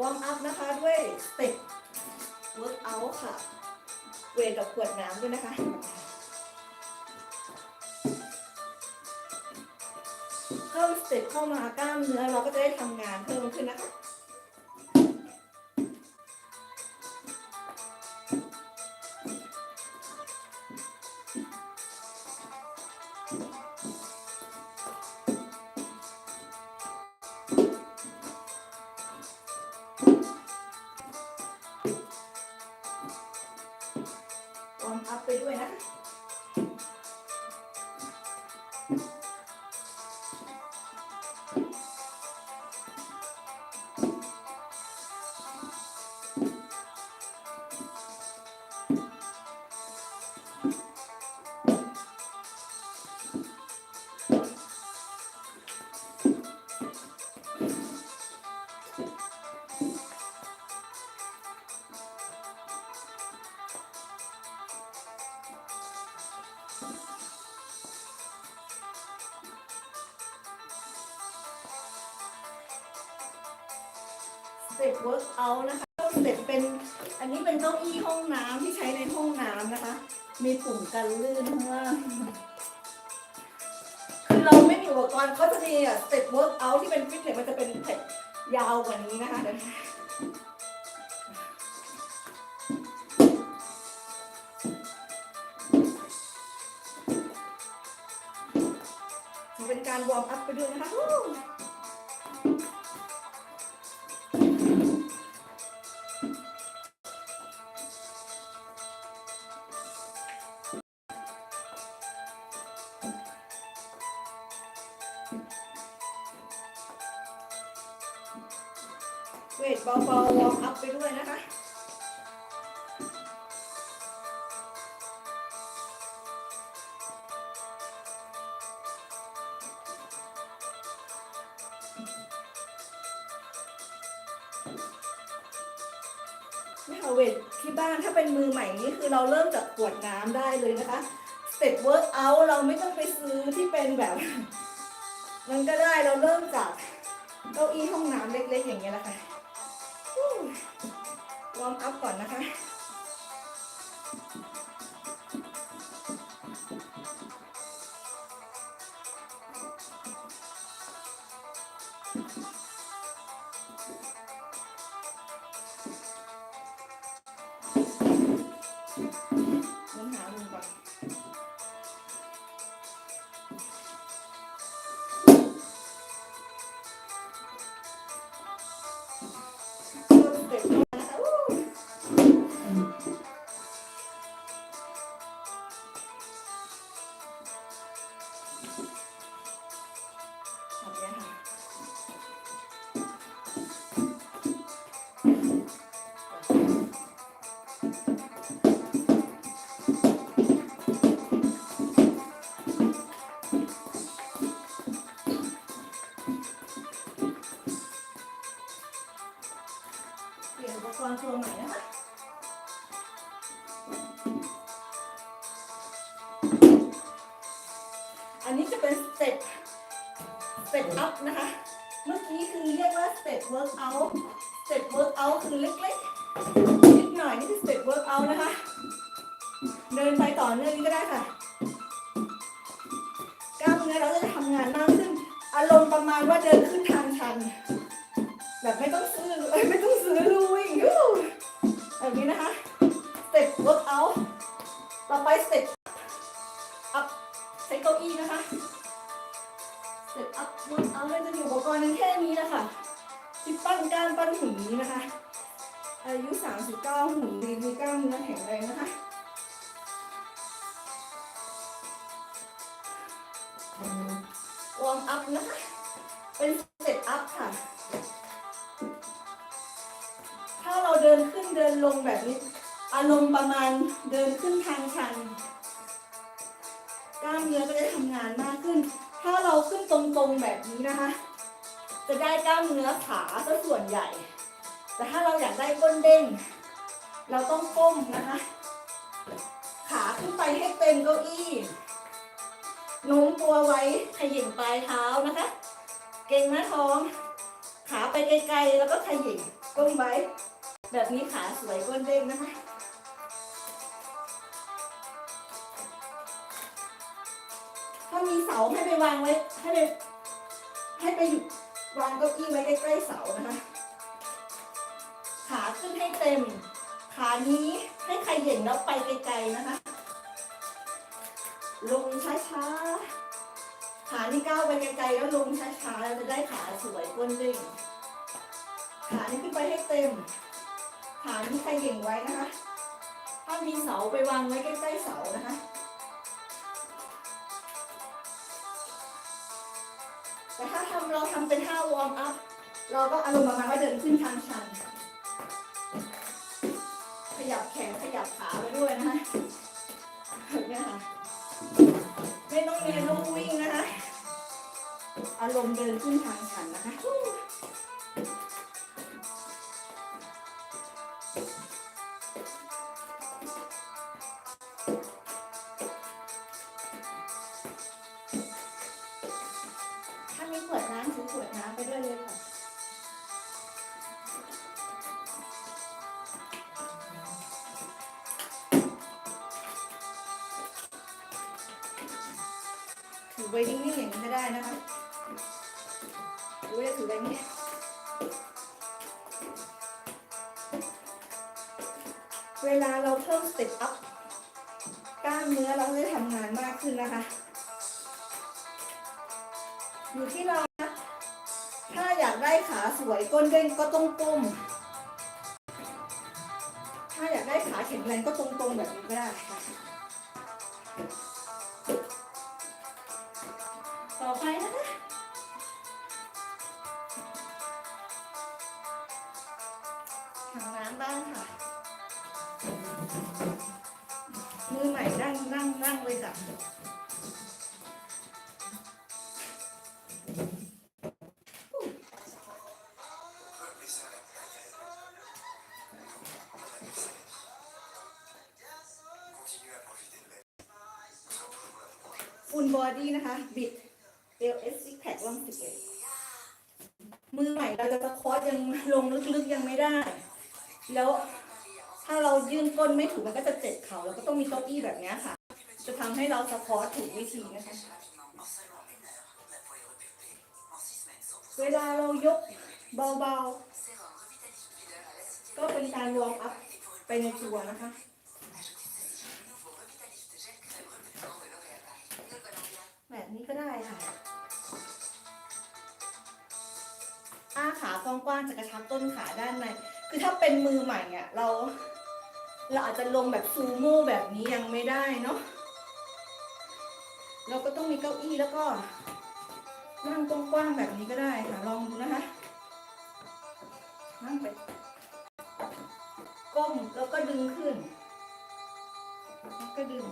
วอร์มอัพนะคะด้วยสเต็ปเวิร์กอัลค่ะ เวรกับขวดน้ำด้วยนะคะเพิ่มสเต็ปเข้ามากล้ามเนื้อเราก็จะได้ทำงานเพิ่มขึ้นนะคะ ส วิร์กเอานะคะสเต็จเป็นอันนี้เป็นเก้าอี้ห้องน้ำที่ใช้ในห้องน้ำนะคะ มีปุ่มกันลื่นข้างล่างคือเราไม่มีอุปกรณ์เขาจะมีสเต็ปเวิร์กเอาที่เป็นฟิตเนสมันจะเป็นสเต็ปยาวกว่านี้นะคะเดี๋ยว นี่ค่ะเวทที่บ้านถ้าเป็นมือใหม่นี่คือเราเริ่มจากขวดน้ำได้เลยนะคะสเต็ปเวิร์กเอาเราไม่ต้องไปซื้อที่เป็นแบบ มันก็ได้เราเริ่มจากเก้าอี้ห้องน้ำเล็กๆอย่างเงี้ยแหละค่ะวอร์มอัพก่อนนะคะ กรณ์ตัวใหม่นะคะอันนี้จะเป็นสเต็ปสเต็ปอัพนะคะ เมื่อกี้คือเรียกว่าสเต็ปเวิร์กเอาท์สเต็ปเวิร์กเอาท์คือเล็กๆนิดหน่อยนี่คือสเต็ปเวิร์กเอาท์นะคะ เดินไปต่อเนื่องนี้ก็ได้ค่ะกล้ามเนื้อเราจะทำงานมากขึ้น อารมณ์ประมาณว่าเดินขึ้นทางชัน แบบไม่ต้องซื้อเอ้ยไม่ต้องซื้อลุยยูแบบนี้นะคะสเต็ปเวิร์กเอาท์ต่อไปสเต็ปอัพใช้เก้าอี้นะคะสเต็ปอัพเวิร์กเอาเลยจะมีอุปกรณ์นึงแค่นี้แหละคะที่ปั้นก้ามปั้นหุ่นนี้นะคะ อายุ 39 หุ่นดีมีกล้ามเนื้อแข็งแรงนะคะวอร์มอัพนะคะเป็นส งแบบนี้ อารมณ์ประมาณเดินขึ้นทางชัน กล้ามเนื้อก็จะทำงานมากขึ้น ถ้าเราขึ้นตรงๆแบบนี้นะคะ จะได้กล้ามเนื้อขาซะส่วนใหญ่ แต่ถ้าเราอยากได้ก้นเด้ง เราต้องก้มนะคะ ขาขึ้นไปให้เต็มเก้าอี้โน้มตัวไว้ขย่งปลายเท้านะคะ เก่งหน้าท้อง ขาไปไกลๆแล้วก็ขย่งก้มไว้ แบบนี้ขาสวยก้นเด้งนะคะถ้ามีเสาให้ไปวางไว้ให้ไปให้ไปหยุดวางเก้าอี้ไว้ใกล้ๆเสานะคะ ขาขึ้นให้เต็ม ขานี้ให้ใครเห็นแล้วไปไกลๆนะคะ ลงช้าๆ ขานี่ก้าวไปไกลๆแล้วลงช้าๆแล้วจะได้ขาสวยก้นเด้งขานี่ขึ้นไปให้เต็มานี่ใครเห็นไว้นะคะ ถ้ามีเสาไปวางไว้ใกล้ๆเสานะคะแต่ถ้าทำเราทำเป็นท่าวอร์มอัพเราก็อารมณ์ประมาณว่าเดินขึ้นทางชัน ขยับแขนขยับขาไปด้วยนะคะเนี้ยค่ะไม่ต้องเรียนต้องวิ่งนะคะ อารมณ์เดินขึ้นทางชันนะคะ ไว้นิ่งๆอย่างนี้ก็ได้นะคะหรือว่าจะถือไว้อย่างนี้เวลาเราเพิ่มสเต็ปอัพกล้ามเนื้อเราจะทำงานมากขึ้นนะคะ อยู่ที่เรานะถ้าอยากได้ขาสวยก้นเด้งก็ต้องก้มถ้าอยากได้ขาแข็งแรงก็ตรงๆแบบนี้ก็ได้ค่ะ ทำน้ำบ้างค่ะ มือใหม่นั่งนั่งนั่งเลยจ้ะฟูลบอดี้นะคะ บิด ไม่ถูกมันก็จะเจ็บเขาแล้วก็ต้องมีเก้าอี้แบบนี้ค่ะ จะทำให้เราสะโคอตถูกวิธีนะคะ เวลาเรายกเบาๆ ก็เป็นการวอร์มอัพไปในตัวนะคะแบบนี้ก็ได้ค่ะอ้าขากว้างๆจะกระชับต้นขาด้านใน คือถ้าเป็นมือใหม่อะเรา เราอาจจะลงแบบซูโม่แบบนี้ยังไม่ได้เนาะเราก็ต้องมีเก้าอี้แล้วก็นั่งกว้างๆแบบนี้ก็ได้ค่ะลองดูนะคะนั่งไปก้มแล้วก็ดึงขึ้นแล้วก็ดึง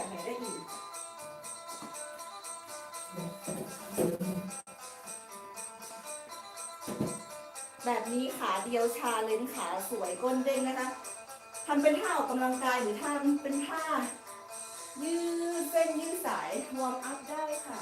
แบบไหนได้อีกแบบนี้ขาเดียวชาเลนขาสวยก้นเด้งนะคะทำเป็นท่าออกกำลังกายหรือทำเป็นท่า ยืดเส้นยืดสายวอร์มอัพได้ค่ะ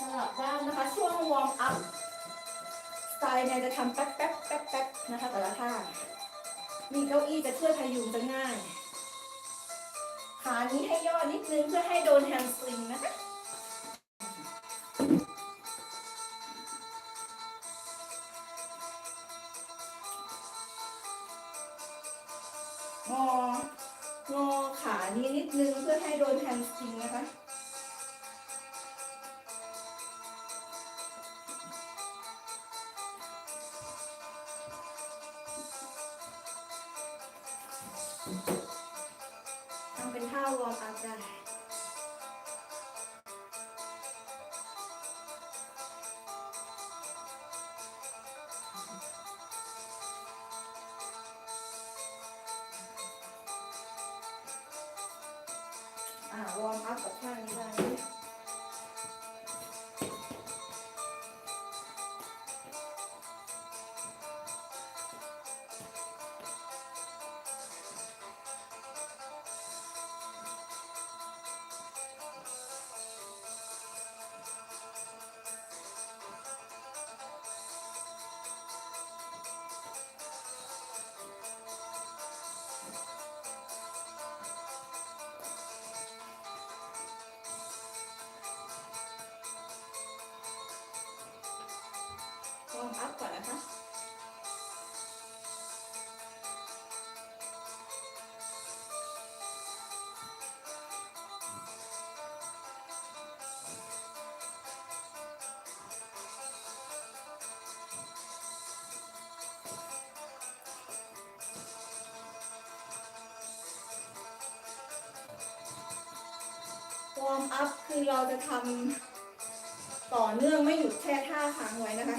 สลับด้านนะคะ ช่วงวอร์มอัพสไตล์เนี่ยจะทำแป๊บแป๊บแป๊บแป๊บนะคะ แต่ละท่า มีเก้าอี้จะช่วยพยุงจะง่าย ขานี้ให้ย่อนิดนึงเพื่อให้โดนแฮมสตริงนะคะ ทำเป็นท่าวอร์มอัพได้ warm up คือเราจะทำต่อเนื่องไม่หยุดแค่ท่าค้างไว้นะคะ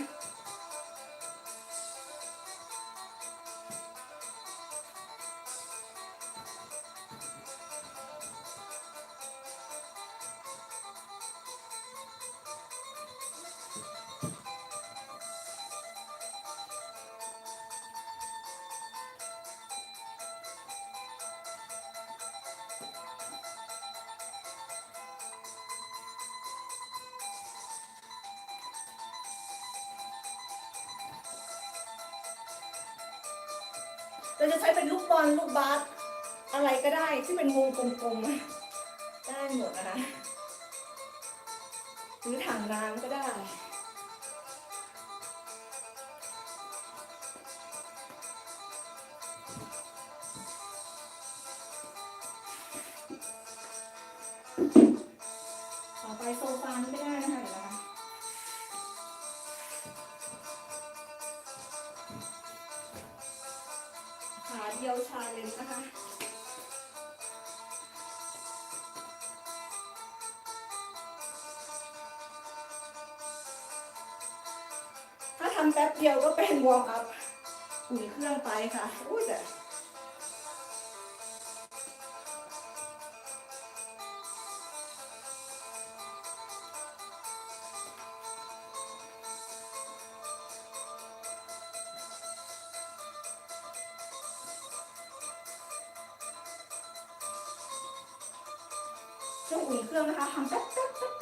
กลมๆได้หมดนะะหรือถังน้ำก็ได้ ช่วงอุ่นเครื่องนะคะทำแป๊บแป๊บแป๊บ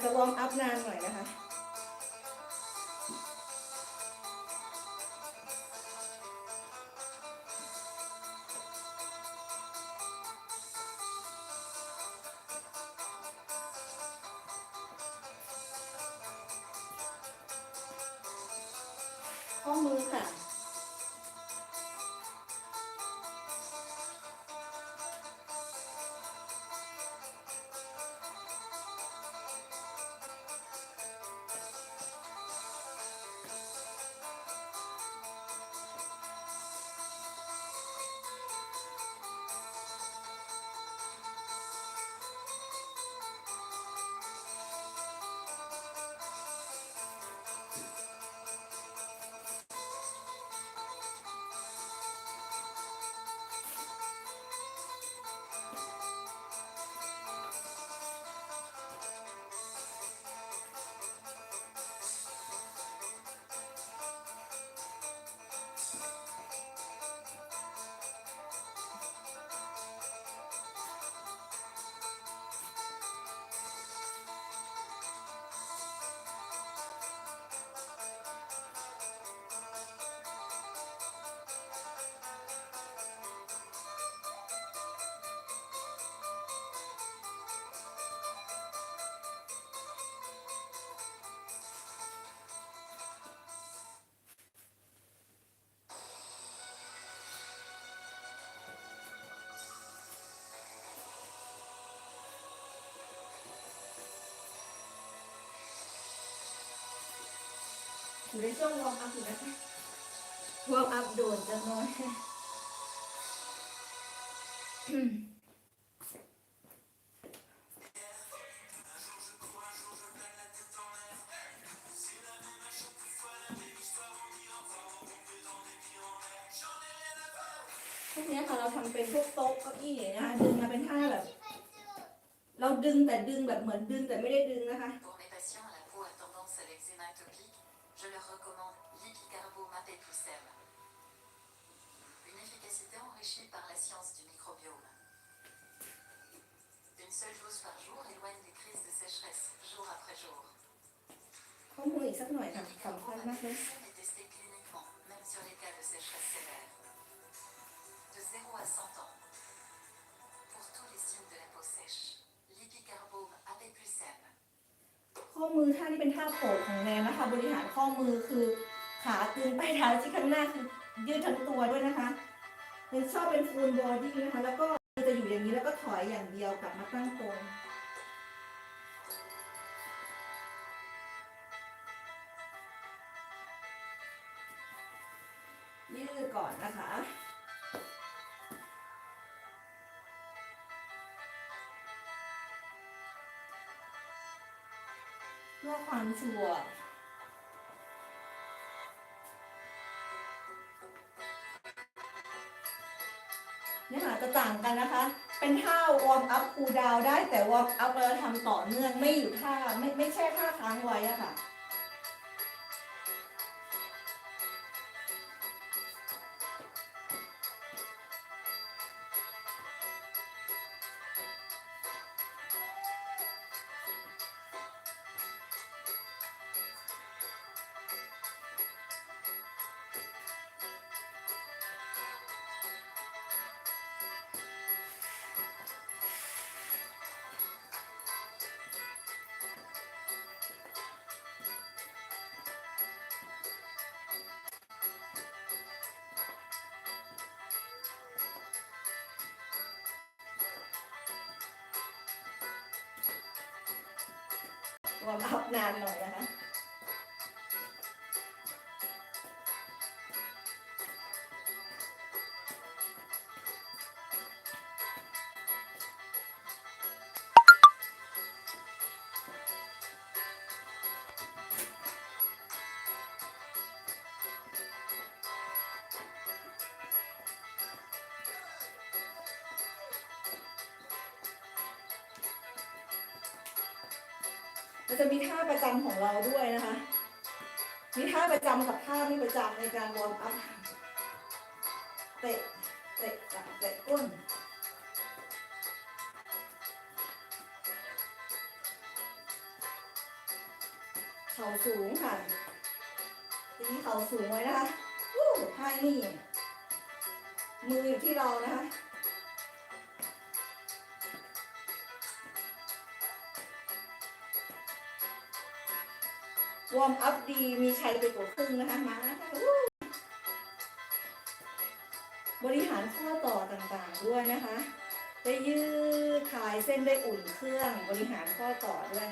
จจะวอร์มอัพนานหน่อยนะคะ ข้อมือค่ะ อยู่ในช่วงวอร์มอัพอยู่นะคะวอร์มอัพโดนจะน้อยพวกเนี้ยค่ะเราทำเป็นพวกโต๊ะเก้าอี้นะคะดึงมาเป็นท่าแบบ เราดึงแต่ดึงแบบเหมือนดึงแต่ไม่ได้ดึงนะคะ Pour mes patients la peau à tendance à l'eczéma atopique, je leur recommande l'Ipicarbomab et Poussem. Une efficacité enrichie par la science du microbiome. Une seule dose par jour éloigne des crises de sécheresse, jour après jour. ข้อมูลอีกสักหน่อยค่ะสำคัญ L'Ipicarbomab มาก et เลย Poussem est testé cliniquement, même sur les cas de sécheresse sévère. De 0 à 100 ans. Pour tous les signes de la peau sèche, l'Ipicarbome AB Poussem. ข้อมือท่าที่เป็นท่าโผล่ของแนนนะคะ บริหารข้อมือคือขาตึงไปเท้าที่ข้างหน้าคือยืดทั้งตัวด้วยนะคะเนนชอบเป็นฟูลบอดี้นะคะ แล้วก็จะอยู่อย่างนี้แล้วก็ถอยอย่างเดียวกลับมาตั้งตรงยืดก่อนนะคะ พื่อความชัวร์เนื้อหาจะต่างกันนะคะ เป็นท่าวอร์มอัพคูลดาวได้แต่วอร์มอัพเราทำต่อเนื่องไม่อยู่ท่าไม่ไม่ใช่ท่าค้างไว้อะค่ะ วอร์มอัพนานหน่อยนะคะ จะมีท่าประจำของเราด้วยนะคะ มีท่าประจำกับท่าไม่ประจำในการวอร์มอัพเตะเตะหลังเตะก้นเข่าสูงค่ะตีนี้เข่าสูงไว้นะคะวู้ท่านี่มืออยู่ที่เรานะคะ วอร์มอัพดีมีชัยไปกว่าครึ่งนะคะมาบริหารข้อต่อต่างๆด้วยนะคะ ได้ยืดคลายเส้นได้อุ่นเครื่องบริหารข้อต่อด้วย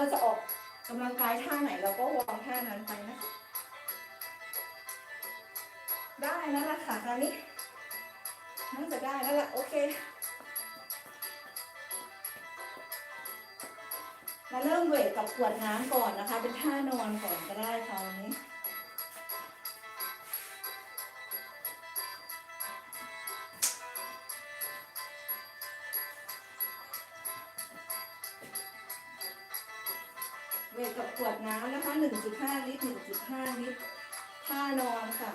เราจะออกกำลังกายท่าไหนเราก็วางท่านั้นไปนะคะ ได้แล้วล่ะค่ะคราวนี้น่าจะได้แล้วล่ะโอเคมาเริ่มเวทกับขวดน้ำก่อนนะคะ เป็นท่านอนก่อนก็ได้คราวนี้ เวทกับขวดน้ำนะคะ 1.5 ลิตร 1.5 ลิตรท่านอนค่ะ